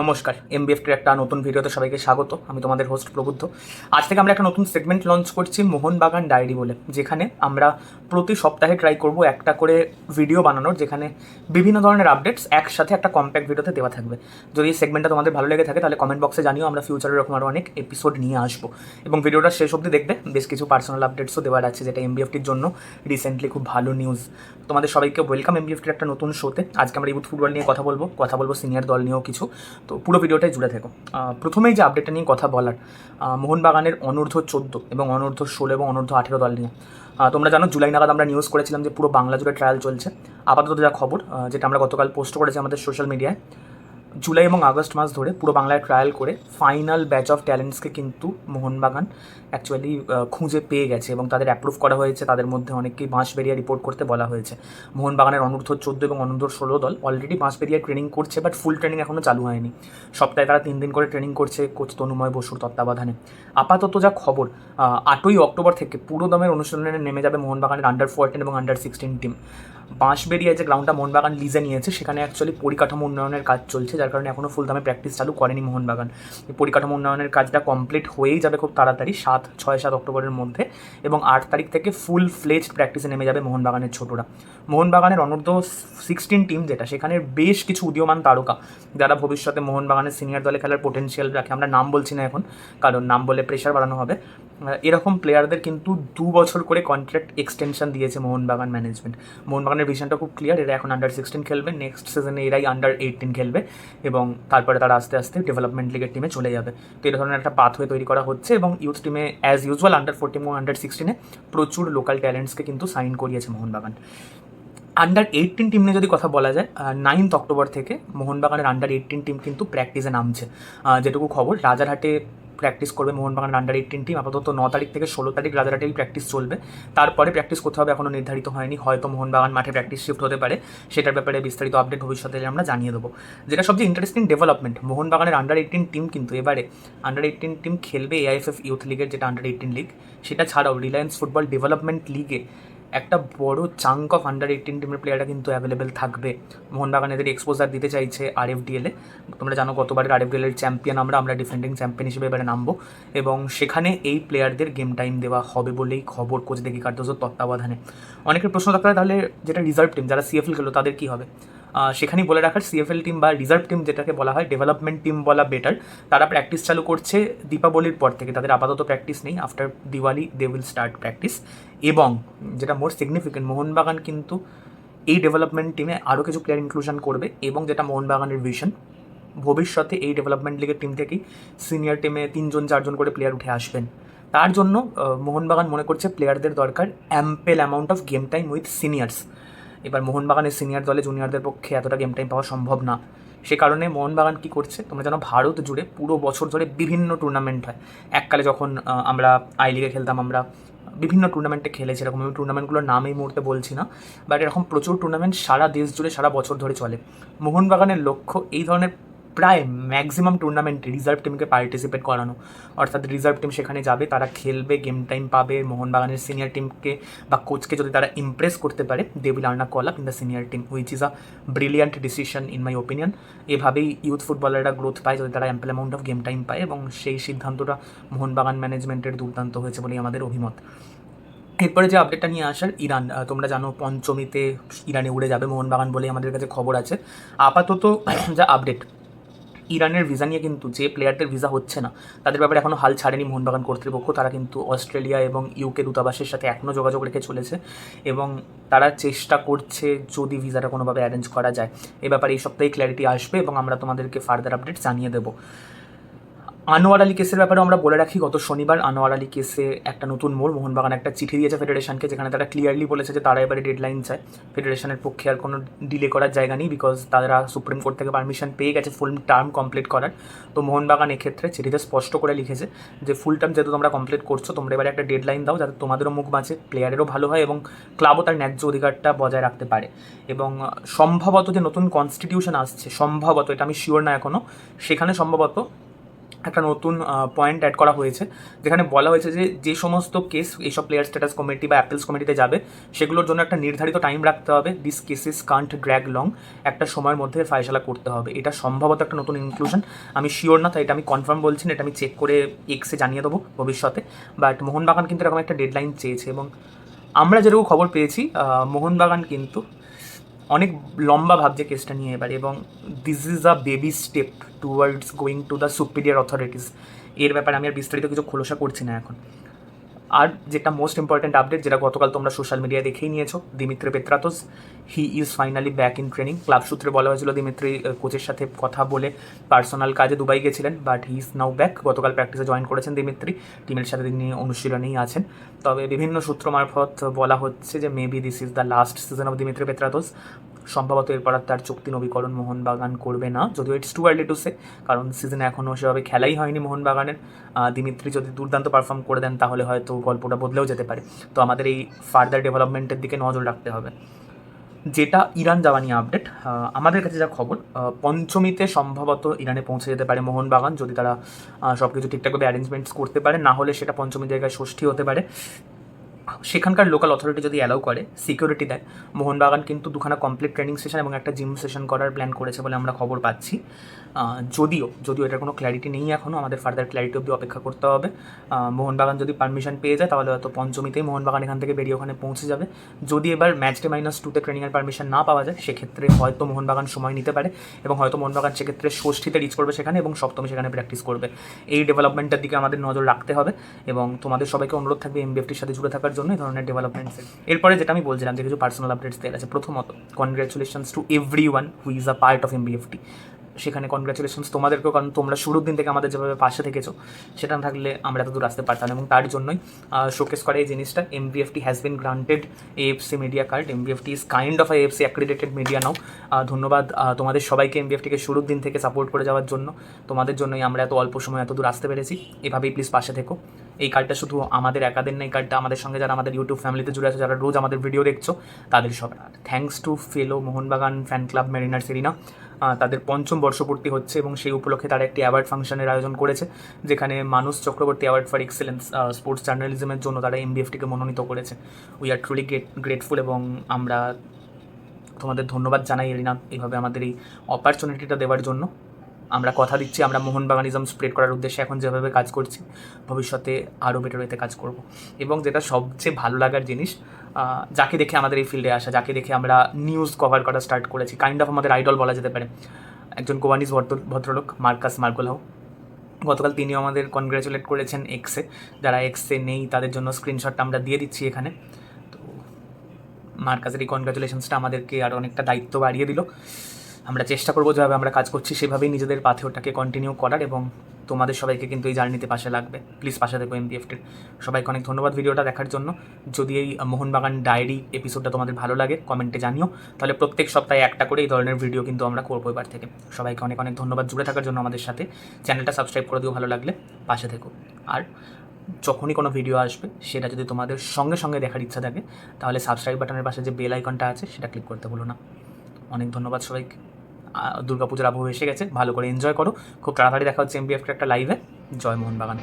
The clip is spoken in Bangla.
নমস্কার এম এমবিএফটির একটা নতুন ভিডিওতে সবাইকে স্বাগত। আমি তোমাদের হোস্ট প্রবুদ্ধ। আজ থেকে আমরা একটা নতুন সেগমেন্ট লঞ্চ করছি, মোহনবাগান ডায়েরি বলে, যেখানে আমরা প্রতি সপ্তাহে ট্রাই করব একটা করে ভিডিও বানানোর, যেখানে বিভিন্ন ধরনের আপডেটস একসাথে একটা কম্প্যাক্ট ভিডিওতে দেওয়া থাকবে। যদি এই সেগমেন্টটা তোমাদের ভালো লেগে থাকে, তাহলে কমেন্ট বক্সে জানিও, আমরা ফিউচারে এরকম আরও অনেক এপিসোড নিয়ে আসব। এবং ভিডিওটা শেষ অবধি দেখবে, বেশ কিছু পার্সোনাল আপডেটসও দেওয়ার আছে, যেটা এম এমবিএফটির জন্য রিসেন্টলি খুব ভালো নিউজ তোমাদের সবাইকে ওয়েলকাম এম এমবিএফটির একটা নতুন শোতে আজকে আমরা ইউথ ফুটবল নিয়ে কথা বলব কথা বলব সিনিয়র দল নিয়েও কিছু। তো পুরো ভিডিওটাই জুড়ে থেকো। প্রথমেই যে আপডেটটা নিয়ে কথা বলার মোহনবাগানের অনূর্ধ্ব চোদ্দ এবং অনূর্ধ্ব ষোলো এবং অনূর্ধ্ব আঠেরো দল নিয়ে। তোমরা জানো জুলাই নাগাদ আমরা নিউজ করেছিলাম যে পুরো বাংলা জুড়ে ট্রায়াল চলছে। আপাতত যা খবর যেটা আমরা গতকাল পোস্ট করেছি আমাদের সোশ্যাল মিডিয়ায় জুলাই এবং আগস্ট মাস ধরে পুরো বাংলায় ট্রায়াল করে ফাইনাল ব্যাচ অফ ট্যালেন্টসকে কিন্তু মোহনবাগান অ্যাকচুয়ালি খুঁজে পেয়ে গেছে এবং তাদের অ্যাপ্রুভ করা হয়েছে। তাদের মধ্যে অনেককেই বাঁশবেরিয়া রিপোর্ট করতে বলা হয়েছে। মোহনবাগানের অনূর্ধ্ব চোদ্দ এবং অনূর্ধ্ব ষোলো দল অলরেডি বাঁশবেরিয়া ট্রেনিং করছে বাট ফুল ট্রেনিং এখনও চালু হয়নি। সপ্তাহে তারা তিন দিন করে ট্রেনিং করছে কোচ তনুময় বসুর তত্ত্বাবধানে। আপাতত যা খবর আটই অক্টোবর থেকে পুরো দমের অনুশীলনে নেমে যাবে মোহনবাগানের আন্ডার ফোরটিন এবং আন্ডার সিক্সটিন টিম বাঁশবেরিয়ায় যে গ্রাউন্ডটা মোহনবাগান লিজে নিয়েছে, সেখানে অ্যাকচুয়ালি পরিকাঠামো উন্নয়নের কাজ চলছে, যার কারণে এখনও ফুল দামে প্র্যাকটিস চালু করেনি মোহনবাগান। এই পরিকাঠামো উন্নয়নের কাজটা কমপ্লিট হয়েই যাবে খুব তাড়াতাড়ি, সাত, ছয়, সাত অক্টোবরের মধ্যে, এবং আট তারিখ থেকে ফুল ফ্লেজড প্র্যাকটিসে নেমে যাবে মোহনবাগানের ছোটরা। মোহনবাগানের অনূর্ধ্ব সিক্সটিন টিম যেটা, সেখানে বেশ কিছু উদীয়মান তারকা, যারা ভবিষ্যতে মোহনবাগানের সিনিয়র দলে খেলার পোটেনশিয়াল রাখে। আমরা নাম বলছি না এখন, কারণ নাম বলে প্রেশার বাড়ানো হবে। এরকম প্লেয়ারদের কিন্তু দু বছর করে কন্ট্রাক্ট এক্সটেনশন দিয়েছে মোহনবাগান ম্যানেজমেন্ট মোহনবাগানের ভিশনটা খুব ক্লিয়ার এরা এখন আন্ডার সিক্সটিন খেলবে নেক্সট সিজনে এরাই আন্ডার এইটিন খেলবে এবং তারপরে তারা আস্তে আস্তে ডেভেলপমেন্ট লিগের টিমে চলে যাবে। তো এই ধরনের একটা পাথওয়ে তৈরি করা হচ্ছে এবং ইউথ টিমে অ্যাজ ইউজুয়াল আন্ডার ফোরটিন এবং আন্ডার সিক্সটিনে প্রচুর লোকাল ট্যালেন্টসকে কিন্তু সাইন করিয়েছে মোহনবাগান। আন্ডার এইটিন টিম নিয়ে যদি কথা বলা যায় নাইনথ অক্টোবর থেকে মোহনবাগানের আন্ডার এইটিন টিম কিন্তু প্র্যাকটিসে নামছে। যেটুকু খবর, রাজারহাটে প্র্যাকটিস করবে মোহনবাগানের আন্ডার এইটিন টিম আপাতত ন তারিখ থেকে ষোলো তারিখ রাজারহাটেই প্র্যাকটিস চলবে। তারপরে প্র্যাকটিস কোথাও হবে এখনও নির্ধারিত হয়নি। হয়তো মোহনবাগান মাঠে প্র্যাকটিস শিফট হতে পারে। সেটার ব্যাপারে বিস্তারিত আপডেট ভবিষ্যতে আমরা জানিয়ে দেবো। যেটা সবচেয়ে ইন্টারেস্টিং ডেভেলপমেন্ট মোহনবাগানের আন্ডার এইটিন টিম কিন্তু এবারে আন্ডার এইটিন টিম খেলবে এআইএফএফ ইউথ লিগের যেটা আন্ডার এইটিন লিগ সেটা ছাড়াও রিলায়েন্স ফুটবল ডেভেলপমেন্ট লিগে একটা বড় চাঙ্ক অফ আন্ডার এইটিন টিমের প্লেয়াররা কিন্তু অ্যাভেলেবেল থাকবে। মোহনবাগান এদের এক্সপোজার দিতে চাইছে আর এফ ডিএলে তোমরা জানো গতবারের আর এফ ডিএলের চ্যাম্পিয়ন আমরা আমরা ডিফেন্ডিং চ্যাম্পিয়ন হিসেবে এবারে নামবো। এবং সেখানে এই প্লেয়ারদের গেম টাইম দেওয়া হবে বলেই খবর কোচ দেখি কার্দোজোর তত্ত্বাবধানে। অনেকের প্রশ্ন থাকতে তাহলে যেটা রিজার্ভ টিম যারা সিএফএল খেলো, তাদের কী হবে? সেখানেই বলে রাখার সিএফএল টিম বা রিজার্ভ টিম যেটাকে বলা হয় ডেভেলপমেন্ট টিম বলা বেটার তারা প্র্যাকটিস চালু করছে দীপাবলির পর থেকে, তাদের আপাতত প্র্যাকটিস নেই। After Diwali they will start practice এবং যেটা মোর সিগনিফিকেন্ট মোহনবাগান কিন্তু এই ডেভেলপমেন্ট টিমে আরও কিছু প্লেয়ার ইনক্লুশন করবে এবং যেটা মোহনবাগানের ভিশন ভবিষ্যতে এই ডেভেলপমেন্ট লিগের টিম থেকেই সিনিয়র টিমে তিনজন, চারজন করে প্লেয়ার উঠে আসবেন। তার জন্য মোহনবাগান মনে করছে প্লেয়ারদের দরকার ample amount of game time with seniors এবার মোহনবাগানের সিনিয়র দলে জুনিয়রদের পক্ষে এতটা গেম টাইম পাওয়া সম্ভব না। সে কারণে মোহনবাগান কি করছে, তোমরা জানো ভারত জুড়ে পুরো বছর ধরে বিভিন্ন টুর্নামেন্ট হয়। এককালে যখন আমরা আই লিগে খেলতাম আমরা বিভিন্ন টুর্নামেন্টে খেলেছে, এরকম আমি টুর্নামেন্টগুলোর নাম এই মুহূর্তে বলছি না বাট এরকম প্রচুর টুর্নামেন্ট সারা দেশ জুড়ে সারা বছর ধরে চলে। মোহনবাগানের লক্ষ্য এই ধরনের প্রায় ম্যাক্সিমাম টুর্নামেন্টে রিজার্ভ টিমকে পার্টিসিপেট করানো। অর্থাৎ রিজার্ভ টিম সেখানে যাবে, তারা খেলবে গেম টাইম পাবে, মোহনবাগানের সিনিয়র টিমকে বা কোচকে যদি তারা ইমপ্রেস করতে পারে they will earn a call up in the senior team which is a brilliant decision in my opinion এভাবেই ইউথ ফুটবলাররা গ্রোথ পায়, যদি তারা ample amount of game time পায় এবং সেই সিদ্ধান্তটা মোহনবাগান ম্যানেজমেন্টের দুর্দান্ত হয়েছে বলেই আমাদের অভিমত। এরপরে যে আপডেটটা নিয়ে আসার, ইরান। তোমরা জানো পঞ্চমীতে ইরানে উড়ে যাবে মোহনবাগান বলে আমাদের কাছে খবর আছে। আপাতত যা আপডেট ইরানের ভিসা নিয়ে কিন্তু যে প্লেয়ারদের ভিসা হচ্ছে না, তাদের ব্যাপারে এখনও হাল ছাড়েনি মোহনবাগান কর্তৃপক্ষ। তারা কিন্তু অস্ট্রেলিয়া এবং ইউকে দূতাবাসের সাথে এখনও যোগাযোগ রেখে চলেছে এবং তারা চেষ্টা করছে যদি ভিসাটা কোনোভাবে অ্যারেঞ্জ করা যায়। এ ব্যাপারে এই সপ্তাহে ক্ল্যারিটি আসবে এবং আমরা তোমাদেরকে ফার্দার আপডেট জানিয়ে দেবো। আনোয়ার আলী কেসের ব্যাপারে আমরা বলে রাখি, গত শনিবার আনোয়ার আলী কেসে একটা নতুন মোড়, মোহনবাগান একটা চিঠি দিয়েছে ফেডারেশনকে যেখানে তারা ক্লিয়ারলি বলেছে যে তারা এবারে ডেডলাইন চায়। ফেডারেশনের পক্ষে আর কোনো ডিলে করার জায়গা নেই বিকজ তারা সুপ্রিম কোর্ট থেকে পারমিশন পেয়ে গেছে ফুল টার্ম কমপ্লিট করার। তো মোহনবাগান এক্ষেত্রে চিঠিতে স্পষ্ট করে লিখেছে যে ফুল টার্ম যেহেতু তোমরা কমপ্লিট করছ, তোমরা এবারে একটা ডেডলাইন দাও যাতে তোমাদেরও মুখ বাঁচে প্লেয়ারেরও ভালো হয় এবং ক্লাবও তার ন্যায্য অধিকারটা বজায় রাখতে পারে। এবং সম্ভবত যে নতুন কনস্টিটিউশন আসছে, সম্ভবত, এটা আমি শিওর না এখনও সেখানে সম্ভবত একটা নতুন পয়েন্ট অ্যাড করা হয়েছে, যেখানে বলা হয়েছে যে যে সমস্ত কেস এইসব প্লেয়ার স্ট্যাটাস কমিটি বা অ্যাপেলস কমিটিতে যাবে, সেগুলোর জন্য একটা নির্ধারিত টাইম রাখতে হবে। This cases can't drag long একটা সময়ের মধ্যে ফায়সালা করতে হবে। এটা সম্ভবত একটা নতুন ইনক্লুশন আমি শিওর না, তাই এটা আমি কনফার্ম বলছি না, এটা আমি চেক করে এক্সে জানিয়ে দেবো ভবিষ্যতে। বাট মোহনবাগান কিন্তু এরকম একটা ডেডলাইন চেয়েছে এবং আমরা যেরকম খবর পেয়েছি মোহনবাগান কিন্তু অনেক লম্বা ভাবছে কেসটা নিয়ে এবার এবং this is a baby step towards going to the superior authorities এর ব্যাপারে আমি আর বিস্তারিত কিছু খোলসা করছি না এখন। আর যেটা মোস্ট ইম্পর্ট্যান্ট আপডেট যেটা গতকাল তোমরা সোশ্যাল মিডিয়ায় দেখেই নিয়েছো Dimitri Petratos he is finally back in training club সূত্রে বলা হয়েছিল দিমিত্রি কোচের সাথে কথা বলে পার্সোনাল কাজে দুবাই গেছিলেন but he is now back গতকাল প্র্যাকটিসে জয়েন করেছেন দিমিত্রি টিমের সাথে তিনি অনুশীলনেই আছেন। তবে বিভিন্ন সূত্র মারফত বলা হচ্ছে যে maybe this is the last season of Dimitri Petratos সম্ভবত এরপর আর তার চুক্তি নবীকরণ মোহনবাগান করবে না, যদিও it's too early to say কারণ সিজনে এখনও সেভাবে খেলাই হয়নি মোহনবাগানের। দিমিত্রি যদি দুর্দান্ত পারফর্ম করে দেন, তাহলে হয়তো গল্পটা বদলেও যেতে পারে। তো আমাদের এই ফার্দার ডেভেলপমেন্টের দিকে নজর রাখতে হবে। যেটা ইরান যাওয়া নিয়ে আপডেট আমাদের কাছে যা খবর পঞ্চমীতে সম্ভবত ইরানে পৌঁছে যেতে পারে মোহনবাগান, যদি তারা সব কিছু ঠিকঠাকভাবে অ্যারেঞ্জমেন্টস করতে পারে, না হলে সেটা পঞ্চমী জায়গায় ষষ্ঠী হতে পারে। সেখানকার লোকাল অথরিটি যদি অ্যালাউ করে সিকিউরিটি দেয়, মোহনবাগান কিন্তু দুখানা কমপ্লিট ট্রেনিং সেশন এবং একটা জিম সেশন করার প্ল্যান করেছে বলে আমরা খবর পাচ্ছি। যদিও যদিও এটার কোনো ক্ল্যারিটি নেই এখনও আমাদের ফার্দার ক্ল্যারিটি অবধি অপেক্ষা করতে হবে। মোহনবাগান যদি পারমিশন পেয়ে যায়, তাহলে হয়তো পঞ্চমীতেই মোহনবাগান এখান থেকে বেরিয়ে ওখানে পৌঁছে যাবে। যদি এবার ম্যাচ ডে মাইনাস টুতে ট্রেনিংয়ের পারমিশন না পাওয়া যায়, সেক্ষেত্রে হয়তো মোহনবাগান সময় নিতে পারে এবং হয়তো মোহনবাগান সেক্ষেত্রে ষষ্ঠীতে রিচ করবে সেখানে এবং সপ্তমী সেখানে প্র্যাকটিস করবে। এই ডেভেলপমেন্টের দিকে আমাদের নজর রাখতে হবে এবং তোমাদের সবাইকে অনুরোধ থাকবে এমবিএফটির সাথে জুড়ে থাকার জন্য এই ধরনের ডেভেলপমেন্টস এরপরে যেটা আমি বলছিলাম যে কিছু পার্সোনাল আপডেটস দেওয়া আছে। প্রথমত congratulations to everyone who is a part of M MBFT সেখানে কনগ্রাচুলেশনস তোমাদেরকেও, কারণ তোমরা শুরুর দিন থেকে আমাদের যেভাবে পাশে থেকেছো, সেটা থাকলে আমরা এত দূর আসতে পারতাম এবং তার জন্যই শোকেস করে এই জিনিসটা M MBFT has been granted AFC media card M MBFT is kind of AFC accredited media now ধন্যবাদ তোমাদের সবাইকে এম এমবিএফটিকে শুরুর দিন থেকে সাপোর্ট করে যাওয়ার জন্য। তোমাদের জন্যই আমরা এত অল্প সময় এত দূর আসতে পেরেছি। এভাবেই প্লিজ পাশে থেকো। এই কার্ডটা শুধু আমাদের একাদের নেই কার্ডটা আমাদের সঙ্গে যারা আমাদের ইউটিউব ফ্যামিলিতে জুড়ে আছে, যারা রোজ আমাদের ভিডিও দেখছ, তাদের সব thanks to fellow Mohun Bagan fan club mariner Serena তাদের পঞ্চম বর্ষপূর্তি হচ্ছে এবং সেই উপলক্ষে তারা একটি অ্যাওয়ার্ড ফাংশনের আয়োজন করেছে, যেখানে মানুষ Chakraborty award for excellence sports জার্নালিজমের জন্য তারা এমবিএফটিকে মনোনীত করেছে। We are truly great grateful এবং আমরা তোমাদের ধন্যবাদ জানাই এরিনা এইভাবে আমাদের এই অপরচুনিটিটা দেওয়ার জন্য। আমরা কথা দিচ্ছি, আমরা মোহনবাগানিজম স্প্রেড করার উদ্দেশ্যে এখন যেভাবে কাজ করছি, ভবিষ্যতে আরও বেটার হতে কাজ করব। এবং যেটা সবচেয়ে ভালো লাগার জিনিস যাকে দেখে আমাদের এই ফিল্ডে আসা, যাকে দেখে আমরা নিউজ কভার করা স্টার্ট করেছি কাইন্ড অফ আমাদের আইডল বলা যেতে পারে। একজন ভদ্র, ভদ্রলোক, মার্কাস মার্গোলাও। গতকাল তিনিও আমাদের কনগ্রাচুলেট করেছেন এক্সে যারা এক্সে নেই, তাদের জন্য স্ক্রিনশটটা আমরা দিয়ে দিচ্ছি এখানে। তো মার্কাসের এই কনগ্রাচুলেশনসটা আমাদেরকে আর অনেকটা দায়িত্ব বাড়িয়ে দিল। আমরা চেষ্টা করব যেভাবে আমরা কাজ করছি, সেভাবেই নিজেদের পাথে ওটাকে কন্টিনিউ করার এবং তোমাদের সবাইকে কিন্তু এই জার্নিতে পাশে লাগবে। প্লিজ পাশে দেখো এমপিএফটির সবাইকে অনেক ধন্যবাদ ভিডিওটা দেখার জন্য। যদি এই মোহনবাগান ডায়েরি এপিসোডটা তোমাদের ভালো লাগে কমেন্টে জানিও। তাহলে প্রত্যেক সপ্তাহে একটা করে এই ধরনের ভিডিও কিন্তু আমরা করব এবার থেকে। সবাইকে অনেক অনেক ধন্যবাদ জুড়ে থাকার জন্য আমাদের সাথে। চ্যানেলটা সাবস্ক্রাইব করে দিও ভালো লাগলে। পাশে থেকো। আর যখনই কোনো ভিডিও আসবে, সেটা যদি তোমাদের সঙ্গে সঙ্গে দেখার ইচ্ছা থাকে, তাহলে সাবস্ক্রাইব বাটনের পাশে যে বেল আইকনটা আছে, সেটা ক্লিক করতে ভুলো না। অনেক ধন্যবাদ সবাইকে। দুর্গাপূজার আবহাওয়া এসে গেছে। ভালো করে এনজয় করো। খুব তাড়াতাড়ি দেখা হচ্ছে এমবিএফকে একটা লাইভে জয় মোহনবাগান।